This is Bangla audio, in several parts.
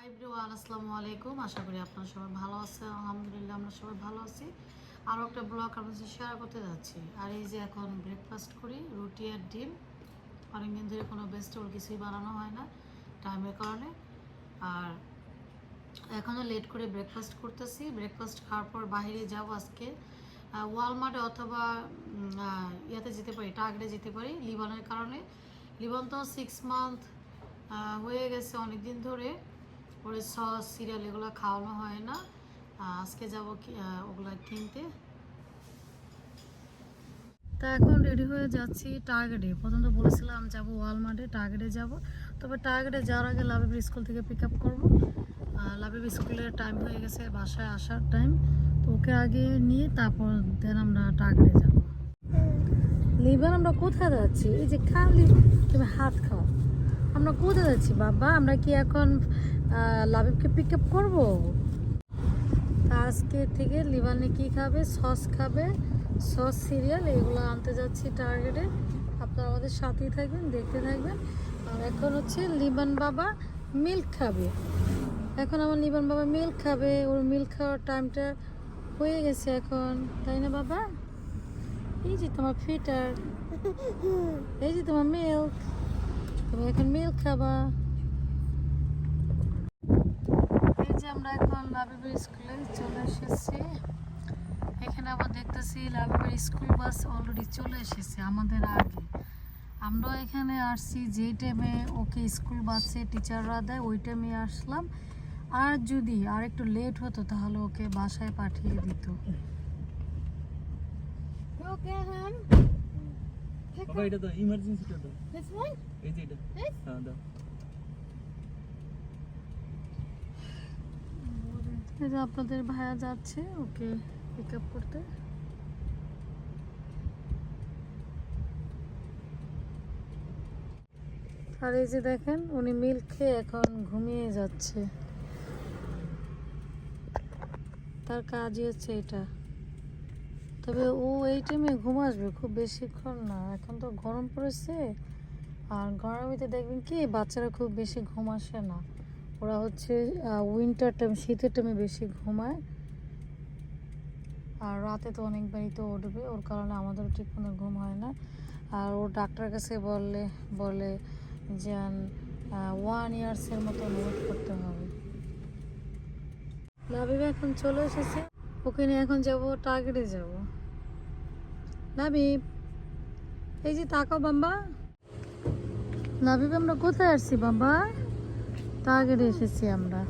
হাই ব্রিওয়ান আসসালামু আলাইকুম। আশা করি আপনারা সবাই ভালো আছেন। আলহামদুলিল্লাহ, আমরা সবাই ভালো আছি। আরও একটা ব্লগ আপনার সাথে শেয়ার করতে যাচ্ছি। আর এই যে এখন ব্রেকফাস্ট করি, রুটি আর ডিম। অনেকদিন ধরে কোনো ভেজিটেবল কিছুই বানানো হয় না টাইমের কারণে। আর এখনও লেট করে ব্রেকফাস্ট করতেছি। ব্রেকফাস্ট খাওয়ার পর বাইরে যাব আজকে। ওয়ালমার্টে অথবা ইয়াতে যেতে পারি টার্গেটে যেতে পারি লিবনের কারণে। লিবন তো সিক্স মান্থ হয়ে গেছে অনেক দিন ধরে। ওরে সস সিরিয়াল এগুলো খাওয়ানো হয় না। আজকে যাব ওগুলা কিনতে। তা এখন রেডি হয়ে যাচ্ছি টার্গেটে প্রথম তো বলেছিলাম যাব ওয়ালমার্টে টার্গেটে যাব। তবে টার্গেটে যাওয়ার আগে লাভিব স্কুল থেকে পিক আপ করব। লাভিব স্কুলের টাইম হয়ে গেছে বাসায় আসার টাইম তো ওকে আগে নিয়ে তারপর দেন আমরা টার্গেটে যাব। লিবান, আমরা কোথায় যাচ্ছি? এই যে খালি তুমি হাত খাও। আমরা কোথায় যাচ্ছি? বাবা, আমরা কি এখন লাবিবকে পিক আপ করব? আজকে থেকে লিবানে কি খাবে? সস খাবে। সস সিরিয়াল এগুলো আনতে যাচ্ছি টার্গেটে আপনারা আমাদের সাথেই থাকবেন, দেখতে থাকবেন। আর এখন হচ্ছে লিবান বাবা মিল্ক খাবে। এখন আমার লিবান বাবা মিল্ক খাবে। ওর মিল্ক খাওয়ার টাইমটা হয়ে গেছে এখন। তাই না বাবা? এই যে তোমার ফিটার এই যে তোমার মিল্ক তুমি এখন মিল্ক খাবা। এই যে আমরা এখন লাবিবের স্কুলে চলে এসেছি। এখানে আবার দেখতেছি লাবিবের স্কুল বাস অলরেডি চলে এসেছে আমাদের আগে। আমরা এখানে আসছি, যে টাইমে ওকে স্কুল বাসে টিচাররা দেয়, ওই টাইমে আসলাম। আর যদি আর একটু লেট হতো, তাহলে ওকে বাসায় পাঠিয়ে দিত। ওকে হ্যাঁ বাবা এটা দাও ইমার্জেন্সিটা দাও। দিস ওয়ান এই যে এটা। This? হ্যাঁ দাও। আপনাদের ভাইয়া যাচ্ছে ওকে পিক আপ করতে। আর এই যে দেখেন উনি মিল্ক খেয়ে এখন ঘুমিয়ে যাচ্ছে। তার কাজই হচ্ছে এটা। তবে ও এই টাইমে ঘুম আসবে, খুব বেশিক্ষণ না। এখন তো গরম পড়েছে, আর গরমিতে দেখবেন কি, বাচ্চারা খুব বেশি ঘুম আসে না। ওরা হচ্ছে উইন্টার টাইম শীতের টাইমে বেশি ঘুমায়। আর রাতে তো অনেকবারই তো উঠবে, ওর কারণে আমাদেরও ঠিক মতো ঘুম হয় না। আর ও ডাক্তারের কাছে বললে, বলে যে ওয়ান ইয়ার্সের মতো ওয়েট করতে হবে। লাবিব এখন চলে এসেছে, ওকে নিয়ে এখন যাব টার্গেটে যাব। লাবিব এই যে তাকাও বাম্বা। লাবিব আমরা কোথায় আসছি বাবা তাগেরে এসেছি আমরা।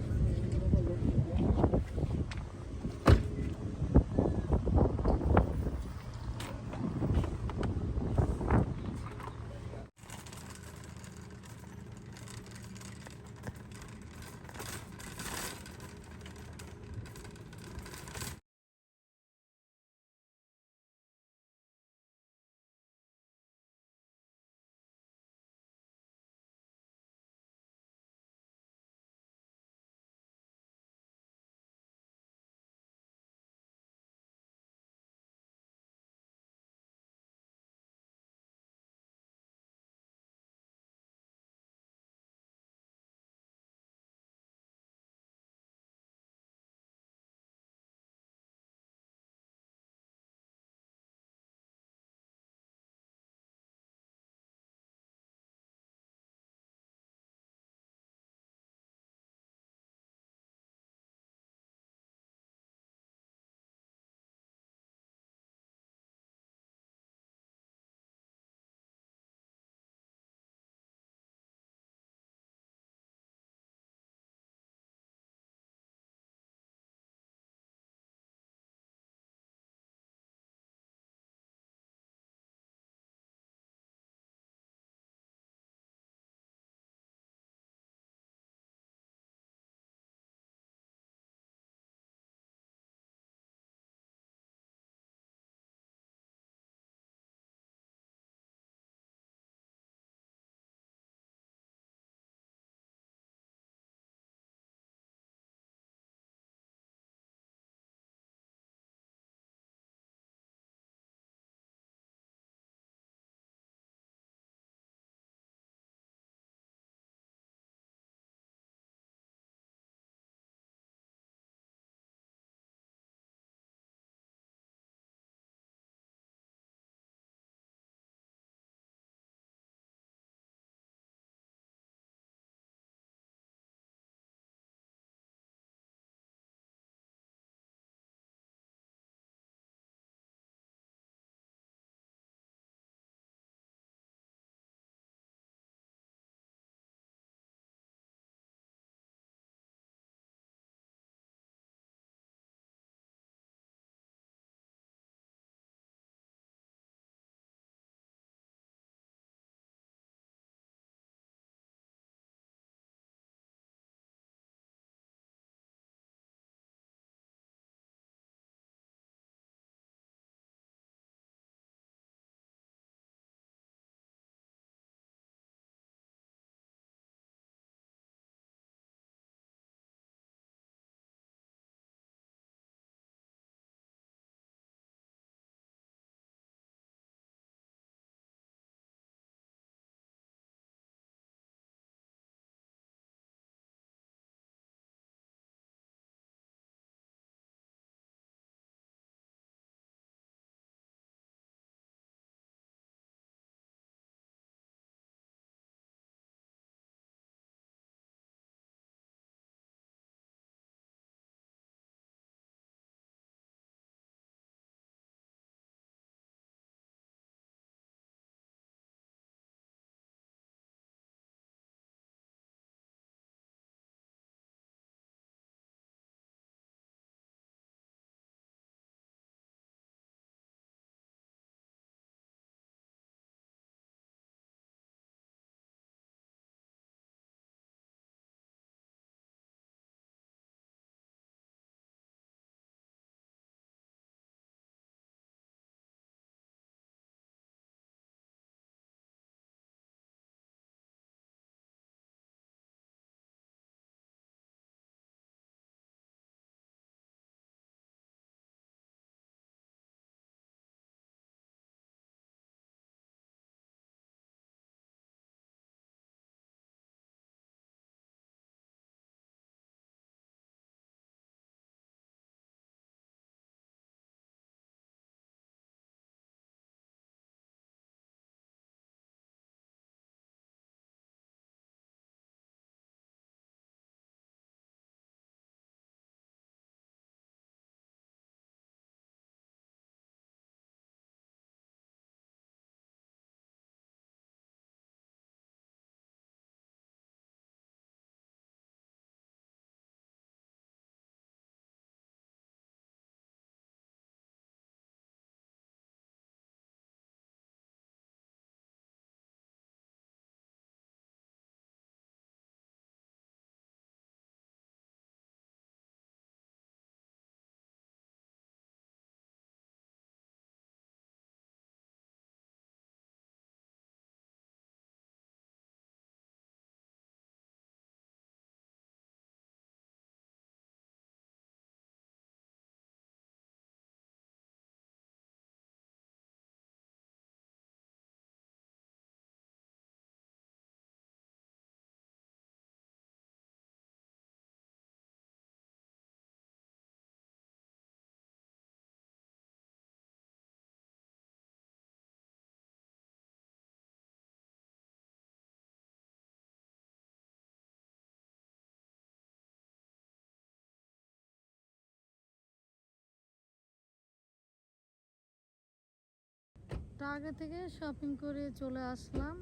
টার্গেট থেকে শপিং করে চলে আসলাম।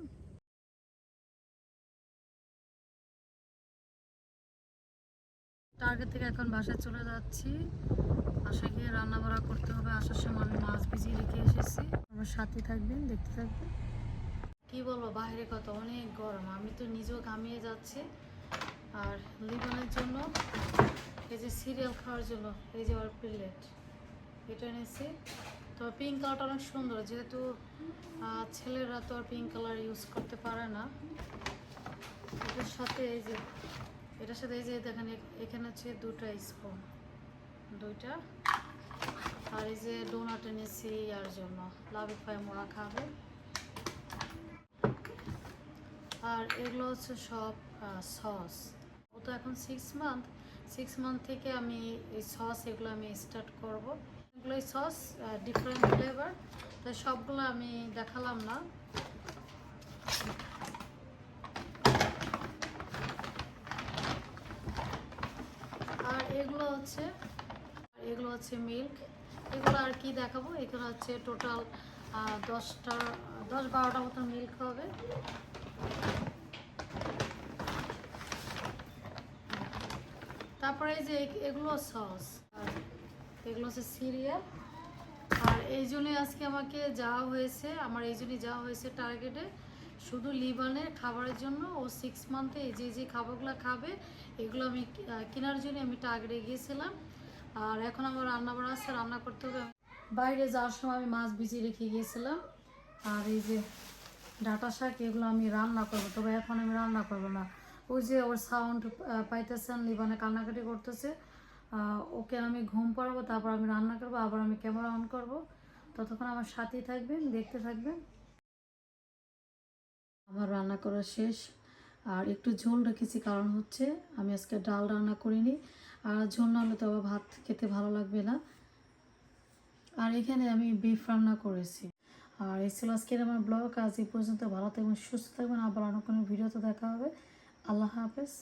টার্গেট থেকে এখন বাসায় চলে যাচ্ছি। বাসায় গিয়ে রান্না বাড়া করতে হবে। আসার সময় আমি মাছ ভিজিয়ে রেখে এসেছি। আমার সাথে থাকবেন, দেখতে থাকবেন। কি বলব, বাইরে কত অনেক গরম। আমি তো নিজেও ঘামিয়ে যাচ্ছি। আর লিবনের জন্য এই যে সিরিয়াল খাওয়ার জন্য, এই যে ওর প্লেট এটা এনেছি। তো পিঙ্ক কালারটা অনেক সুন্দর, যেহেতু ছেলেরা তো আর পিঙ্ক কালার ইউজ করতে পারে না। এটার সাথে এই যে, এটার সাথে এই যে দেখেন এখানে হচ্ছে দুটা স্পুন দুইটা। আর এই যে ডোনাট এনেছি ইয়ার জন্য লাভি ফাই মোড়া খাবে। আর এগুলো হচ্ছে সব সস ও তো এখন সিক্স মান্থ সিক্স মান্থ থেকে আমি এই সস এগুলো আমি স্টার্ট করব। এগুলো সস ডিফারেন্ট ফ্লেভার তো সবগুলো আমি দেখালাম না। আর এগুলো হচ্ছে এগুলো হচ্ছে মিল্ক এগুলো আর কি দেখাবো? এগুলো হচ্ছে টোটাল দশটা, দশ বারোটা মতো মিল্ক হবে। তারপরে এই যে এগুলো সস এগুলো হচ্ছে সিরিয়াল। আর এই জন্যই আজকে আমাকে যাওয়া হয়েছে, আমার এই জন্যই যাওয়া হয়েছে টার্গেটে। শুধু লিবানের খাবারের জন্য ও সিক্স মান্থে যে যে খাবারগুলো খাবে, এগুলো আমি কেনার জন্য আমি টার্গেটে গিয়েছিলাম। আর এখন আমার রান্না বাড়া আছে, রান্না করতে হবে। বাইরে যাওয়ার সময় আমি মাছ ভিজিয়ে রেখে গিয়েছিলাম। আর এই যে ডাটা শাক, এগুলো আমি রান্না করব, তবে এখন আমি রান্না করব না। ওই যে ওর সাউন্ড পাইতেছেন, লিবানে কান্নাকাটি করতেছে। ওকে আমি ঘুম পাড়াবো, তারপর আমি রান্না করব, আবার আমি ক্যামেরা অন করব। ততক্ষণ আমার সাথেই থাকবেন, দেখতে থাকবেন। আমার রান্না করা শেষ। আর একটু ঝোল রেখেছি, কারণ হচ্ছে আমি আজকে ডাল রান্না করিনি। আর ঝোল না হলে তো আবার ভাত খেতে ভালো লাগবে না। আর এখানে আমি বিফ রান্না করেছি। আর এই ছিল আজকের আমার ব্লগ আজ এই পর্যন্ত ভালো থাকবেন, সুস্থ থাকবেন। আবার অন্য কোনো ভিডিওতে দেখা হবে। আল্লাহ হাফেজ।